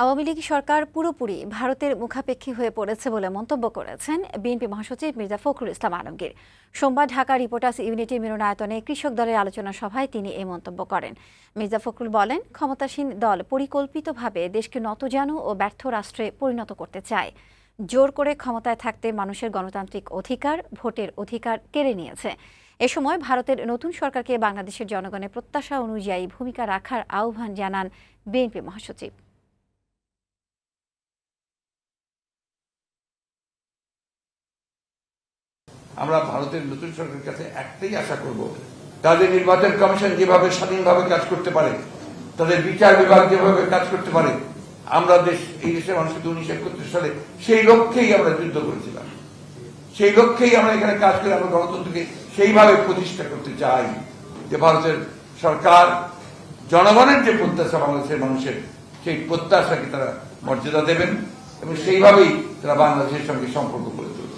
আওয়ামী লীগ সরকার পুরোপুরি ভারতের মুখাপেক্ষী হয়ে পড়েছে বলে মন্তব্য করেছেন বিএনপি মহাসচিব মির্জা ফখরুল ইসলাম আলমগীর। সোমবার ঢাকা রিপোর্টার্স ইউনিটি মিলনায়তনে কৃষক দলের আলোচনা সভায় তিনি এই মন্তব্য করেন। মির্জা ফখরুল বলেন, ক্ষমতাসীন দল পরিকল্পিতভাবে দেশকে নতজানু ও ব্যর্থ রাষ্ট্রে পরিণত করতে চায়। জোর করে ক্ষমতায় থাকতে মানুষের গণতান্ত্রিক অধিকার, ভোটের অধিকার কেড়ে নিয়েছে। এ সময় ভারতের নতুন সরকারকে বাংলাদেশের জনগণের প্রত্যাশা অনুযায়ী ভূমিকা রাখার আহ্বান জানান বিএনপি মহাসচিব। আমরা ভারতের নতুন সরকারের কাছে একটাই আশা করব, তাদের নির্বাচন কমিশন যেভাবে স্বাধীনভাবে কাজ করতে পারে, তাদের বিচার বিভাগ যেভাবে কাজ করতে পারে, আমরা দেশ, এই দেশের মানুষকে উনিশশো একত্রিশ সালে সেই লক্ষ্যেই আমরা যুদ্ধ করেছিলাম। সেই লক্ষ্যেই আমরা এখানে কাজ করে আমরা গণতন্ত্রকে সেইভাবে প্রতিষ্ঠা করতে চাই যে ভারতের সরকার, জনগণের যে প্রত্যাশা বাংলাদেশের মানুষের, সেই প্রত্যাশাকে তারা মর্যাদা দেবেন এবং সেইভাবেই তারা বাংলাদেশের সঙ্গে সম্পর্ক গড়ে তুলবেন।